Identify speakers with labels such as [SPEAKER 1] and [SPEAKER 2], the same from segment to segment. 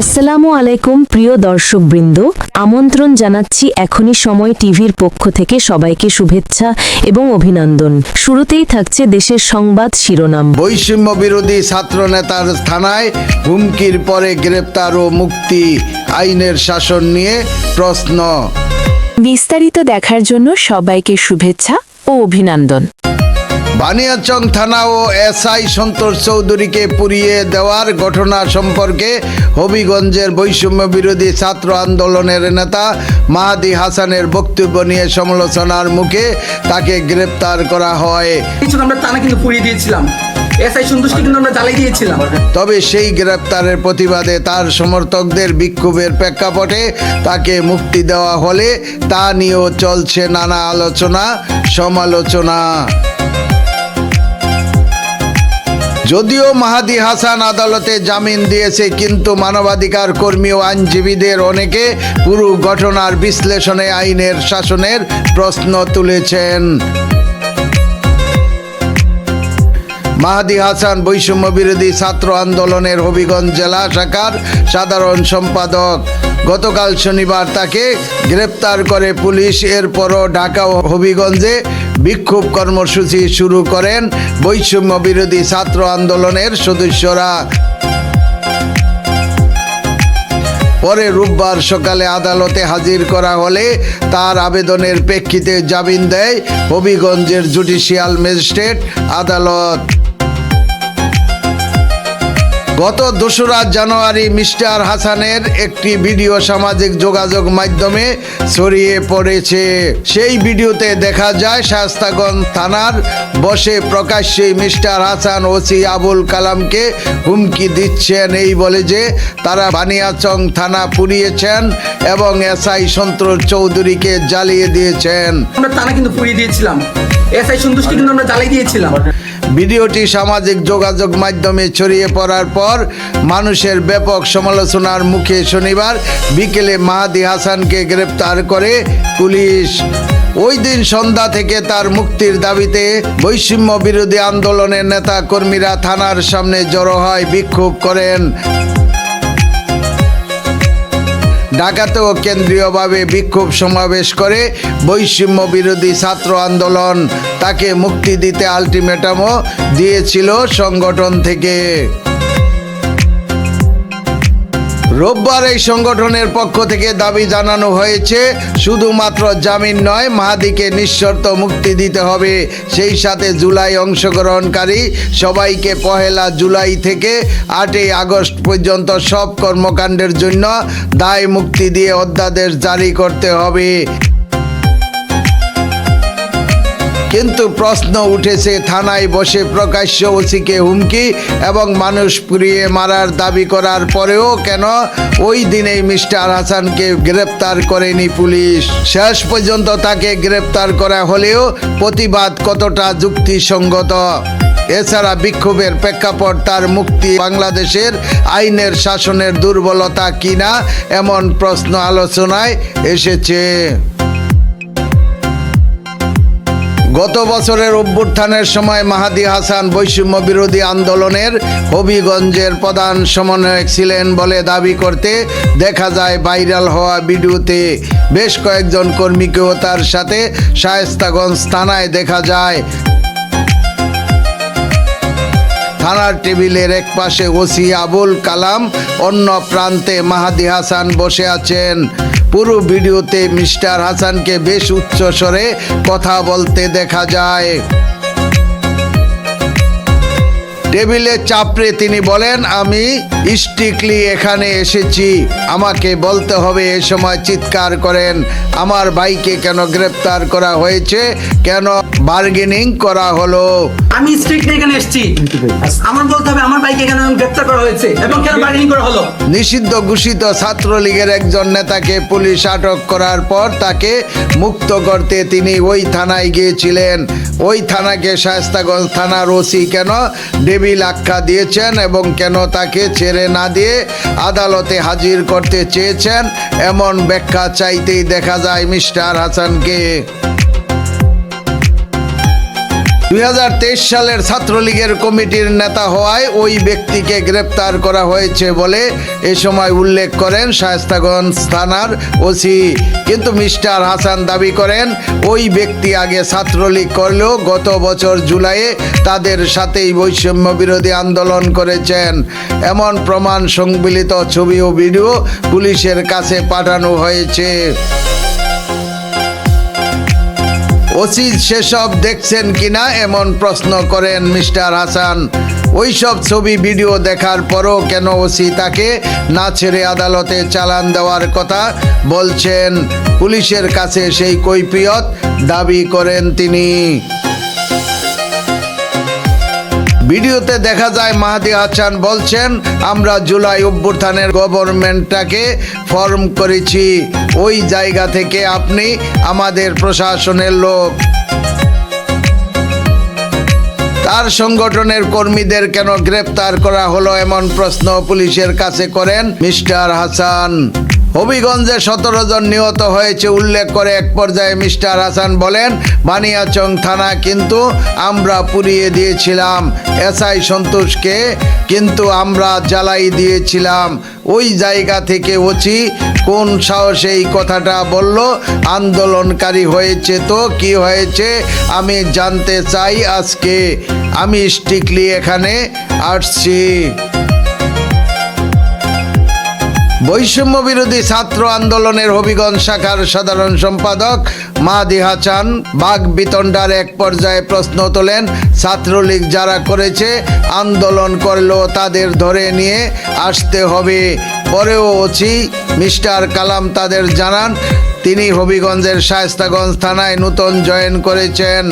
[SPEAKER 1] আসসালামু আলাইকুম প্রিয় দর্শকবৃন্দ। আমন্ত্রণ জানাচ্ছি এখনই সময় টিভির পক্ষ থেকে সবাইকে শুভেচ্ছা এবং অভিনন্দন। শুরুতেই থাকছে দেশের সংবাদ শিরোনাম।
[SPEAKER 2] বৈষম্য বিরোধী ছাত্র নেতার থানায় হুমকির পরে গ্রেপ্তার ও মুক্তি আইনের শাসন নিয়ে প্রশ্ন।
[SPEAKER 3] বিস্তারিত দেখার জন্য সবাইকে শুভেচ্ছা ও অভিনন্দন।
[SPEAKER 2] বানিয়াচং থানা ও এসআই সন্তোষ চৌধুরীকে পুড়িয়ে দেওয়ার ঘটনা সম্পর্কে হবিগঞ্জের বৈষম্য বিরোধী ছাত্র আন্দোলনের নেতা মাহাদি হাসানের বক্তব্য নিয়ে সমালোচনার মুখে তাকে গ্রেপ্তার করা হয়।
[SPEAKER 4] কিছু আমরা কিন্তু পুড়িয়ে দিয়েছিলাম। এসআই সন্তুষ্টি কিন্তু আমরা জ্বালিয়ে দিয়েছিলাম।
[SPEAKER 2] তবে সেই গ্রেপ্তারের প্রতিবাদে তার সমর্থকদের বিক্ষোভের প্রেক্ষাপটে তাকে মুক্তি দেওয়া হলে তা নিয়েও চলছে নানা আলোচনা সমালোচনা। যদিও মাহাদি হাসান আদালতে জামিন দিয়েছে, কিন্তু মানবাধিকার কর্মী ও আইনজীবীদের অনেকে পুরো ঘটনার বিশ্লেষণে আইনের শাসনের প্রশ্ন তুলেছেন। মাহাদি হাসান বৈষম্য বিরোধী ছাত্র আন্দোলনের হবিগঞ্জ জেলা শাখার সাধারণ সম্পাদক। গতকাল শনিবার তাকে গ্রেপ্তার করে পুলিশ। এরপরও ঢাকা ও হবিগঞ্জে বিক্ষোভ কর্মসূচি শুরু করেন বৈষম্য বিরোধী ছাত্র আন্দোলনের সদস্যরা। পরে রোববার সকালে আদালতে হাজির করা হলে তার আবেদনের প্রেক্ষিতে জামিন দেয় হবিগঞ্জের জুডিশিয়াল ম্যাজিস্ট্রেট আদালত। গত দোসরা জানুয়ারি মিস্টার হাসানের একটি ভিডিও সামাজিক যোগাযোগ মাধ্যমে ছড়িয়ে পড়েছে। সেই ভিডিওতে দেখা যায়, শাস্তাগঞ্জ থানার বসে প্রকাশ্যে মিস্টার হাসান ওসি আবুল কালামকে হুমকি দিচ্ছেন। এই বলে যে, তারা বানিয়াচং থানা পুড়িয়েছেন এবং এসআই সন্তোষ চৌধুরীকে জ্বালিয়ে দিয়েছেন।
[SPEAKER 4] আমরা টানা কিন্তু পুড়িয়ে দিয়েছিলাম। এসআই সন্তুষ্টি কিন্তু আমরা জ্বালিয়ে দিয়েছিলাম।
[SPEAKER 2] ভিডিওটি সামাজিক যোগাযোগ মাধ্যমে ছড়িয়ে পড়ার পর মানুষের ব্যাপক সমালোচনার মুখে শনিবার বিকেলে মাহাদি হাসানকে গ্রেপ্তার করে পুলিশ। ওই দিন সন্ধ্যা থেকে তার মুক্তির দাবিতে বৈষম্য বিরোধী আন্দোলনের নেতা কর্মীরা থানার সামনে জড়ো হয়, বিক্ষোভ করেন। ঢাকাতেও কেন্দ্রীয়ভাবে বিক্ষোভ সমাবেশ করে বৈষম্য বিরোধী ছাত্র আন্দোলন। তাকে মুক্তি দিতে আলটিমেটামও দিয়েছিল সংগঠন থেকে। রোববার এই সংগঠনের পক্ষ থেকে দাবি জানানো হয়েছে, শুধুমাত্র জামিন নয়, মাহাদিকে নিঃশর্ত মুক্তি দিতে হবে। সেই সাথে জুলাই অংশগ্রহণকারী সবাইকে পহেলা জুলাই থেকে আটই আগস্ট পর্যন্ত সব কর্মকাণ্ডের জন্য দায় মুক্তি দিয়ে অধ্যাদেশ জারি করতে হবে। কিন্তু প্রশ্ন উঠেছে, থানায় বসে প্রকাশ্য ওসিকে হুমকি এবং মানুষ পুড়িয়ে মারার দাবি করার পরেও কেন? ওই দিনেই মিস্টার হাসানকে গ্রেপ্তার করেনি পুলিশ। শেষ পর্যন্ত তাকে গ্রেপ্তার করা হলেও প্রতিবাদ কতটা যুক্তিসঙ্গত? এছাড়া বিক্ষোভের প্রেক্ষাপট তার মুক্তি বাংলাদেশের আইনের শাসনের দুর্বলতা কিনা এমন প্রশ্ন আলোচনায় এসেছে। গত বছরের অভ্যুত্থানের সময় মাহাদি হাসান বৈষম্য বিরোধী আন্দোলনের হবিগঞ্জের প্রধান সমন্বয়ক ছিলেন বলে দাবি করতে দেখা যায় ভাইরাল হওয়া ভিডিওতে বেশ কয়েকজন কর্মীকেও তার সাথে শায়েস্তাগঞ্জ থানায় দেখা যায়। থানার টেবিলের এক পাশে ওসি আবুল কালাম, অন্য প্রান্তে মাহাদি হাসান বসে আছেন। পুরো ভিডিওতে মিস্টার হাসানকে বেশ উচ্চস্বরে কথা বলতে দেখা যায়। টেবিলে চাপড়ে তিনি বলেন আমি স্ট্রিক্টলি এখানে এসেছি। আমাকে বলতে হবে এ সময় চিৎকার করেন আমার ভাইকে কেন গ্রেপ্তার করা হয়েছে কেন বার্গেনিং করা হলো?
[SPEAKER 4] আমি স্ট্রিক্ট এখানে এসেছি। আমার বলতে হবে আমার বাইকে কেন গ্রেপ্তার করা হয়েছে এবং কেন বার্গেনিং করা হলো?
[SPEAKER 2] নিষিদ্ধ ঘোষিত ছাত্রলীগের একজন নেতাকে পুলিশ আটক করার পর তাকে মুক্ত করতে তিনি ওই থানায় গিয়েছিলেন। ওই থানাকে শায়স্তাগঞ্জ থানার ওসি কেন? ডেবিল আখ্যা দিয়েছেন এবং কেন তাকে ছেড়ে না দিয়ে আদালতে হাজির করতে চেয়েছেন, এমন ব্যাখ্যা চাইতেই দেখা যায় মিস্টার হাসানকে। দুই হাজার তেইশ সালের ছাত্রলীগের কমিটির নেতা হওয়ায় ওই ব্যক্তিকে গ্রেপ্তার করা হয়েছে বলে এ সময় উল্লেখ করেন শায়স্তাগঞ্জ থানার ওসি। কিন্তু মিস্টার হাসান দাবি করেন, ওই ব্যক্তি আগে ছাত্রলীগ করলেও গত বছর জুলাইয়ে তাদের সাথেই বৈষম্য বিরোধী আন্দোলন করেছেন। এমন প্রমাণ সংবলিত ছবি ও ভিডিও পুলিশের কাছে পাঠানো হয়েছে। ওসি সেসব দেখছেন কিনা এমন প্রশ্ন করেন মিস্টার হাসান। ওই সব ছবি, ভিডিও দেখার পরও কেন ওসি তাকে না ছেড়ে আদালতে চালান দেওয়ার কথা বলছেন পুলিশের কাছে সেই কৈফিয়ত দাবি করেন তিনি। ভিডিওতে দেখা যায় মাহাদি হাসান বলছেন, আমরা জুলাই অভ্যুত্থানের গভর্নমেন্টটাকে ফর্ম করেছি। ওই জায়গা থেকে আপনি আমাদের প্রশাসনের লোক। তার সংগঠনের কর্মীদের কেন গ্রেপ্তার করা হলো এমন প্রশ্ন পুলিশের কাছে করেন মিস্টার হাসান। হবিগঞ্জে সতেরো জন নিহত হয়েছে, উল্লেখ করে এক পর্যায়ে মিস্টার হাসান বলেন বানিয়াচং থানা কিন্তু আমরা পুড়িয়ে দিয়েছিলাম। এসআই সন্তোষকে কিন্তু আমরা জ্বালাই দিয়েছিলাম। ওই জায়গা থেকে ওচি কোন সাহসে এই কথাটা বলল? আন্দোলনকারী হয়েছে তো কি হয়েছে? আমি জানতে চাই আজকে। আমি স্ট্রিক্টলি এখানে আসছি। বৈষম্য বিরোধী ছাত্র আন্দোলনের হবিগঞ্জ শাখার সাধারণ সম্পাদক মাহাদি হাসান বাঘ বিতণ্ডার এক পর্যায়ে প্রশ্ন তোলেন, ছাত্রলীগ যারা করেছে আন্দোলন করলেও তাদের ধরে নিয়ে আসতে হবে। পরেও ওসি মিস্টার কালাম তাদের জানান, তিনি হবিগঞ্জের শায়স্তাগঞ্জ থানায় নূতন জয়েন করেছেন।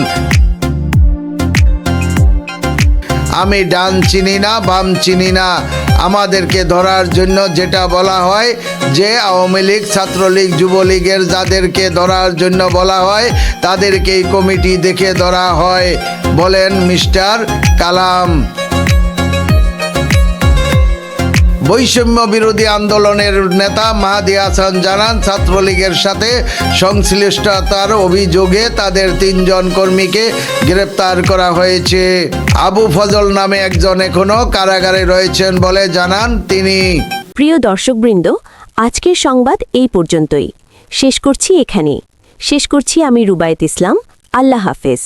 [SPEAKER 2] আমি ডান চিনি না, বাম চিনি না। আমাদেরকে ধরার জন্য যেটা বলা হয়, যে আওয়ামী লীগ, ছাত্রলীগ, যুবলীগের যাদেরকে ধরার জন্য বলা হয় তাদেরকেই কমিটি দেখে ধরা হয়। বলেন মিস্টার কালাম। বৈষম্য বিরোধী আন্দোলনের নেতা মাহাদি হাসান জানান, ছাত্রলীগের সাথে সংশ্লিষ্টতার অভিযোগে তাদের তিনজন কর্মীকে গ্রেপ্তার করা হয়েছে। আবু ফজল নামে একজন এখনও কারাগারে রয়েছেন বলে জানান তিনি।
[SPEAKER 5] প্রিয় দর্শকবৃন্দ, আজকের সংবাদ এই পর্যন্তই। শেষ করছি এখানে শেষ করছি আমি রুবায়েত ইসলাম। আল্লাহ হাফেজ।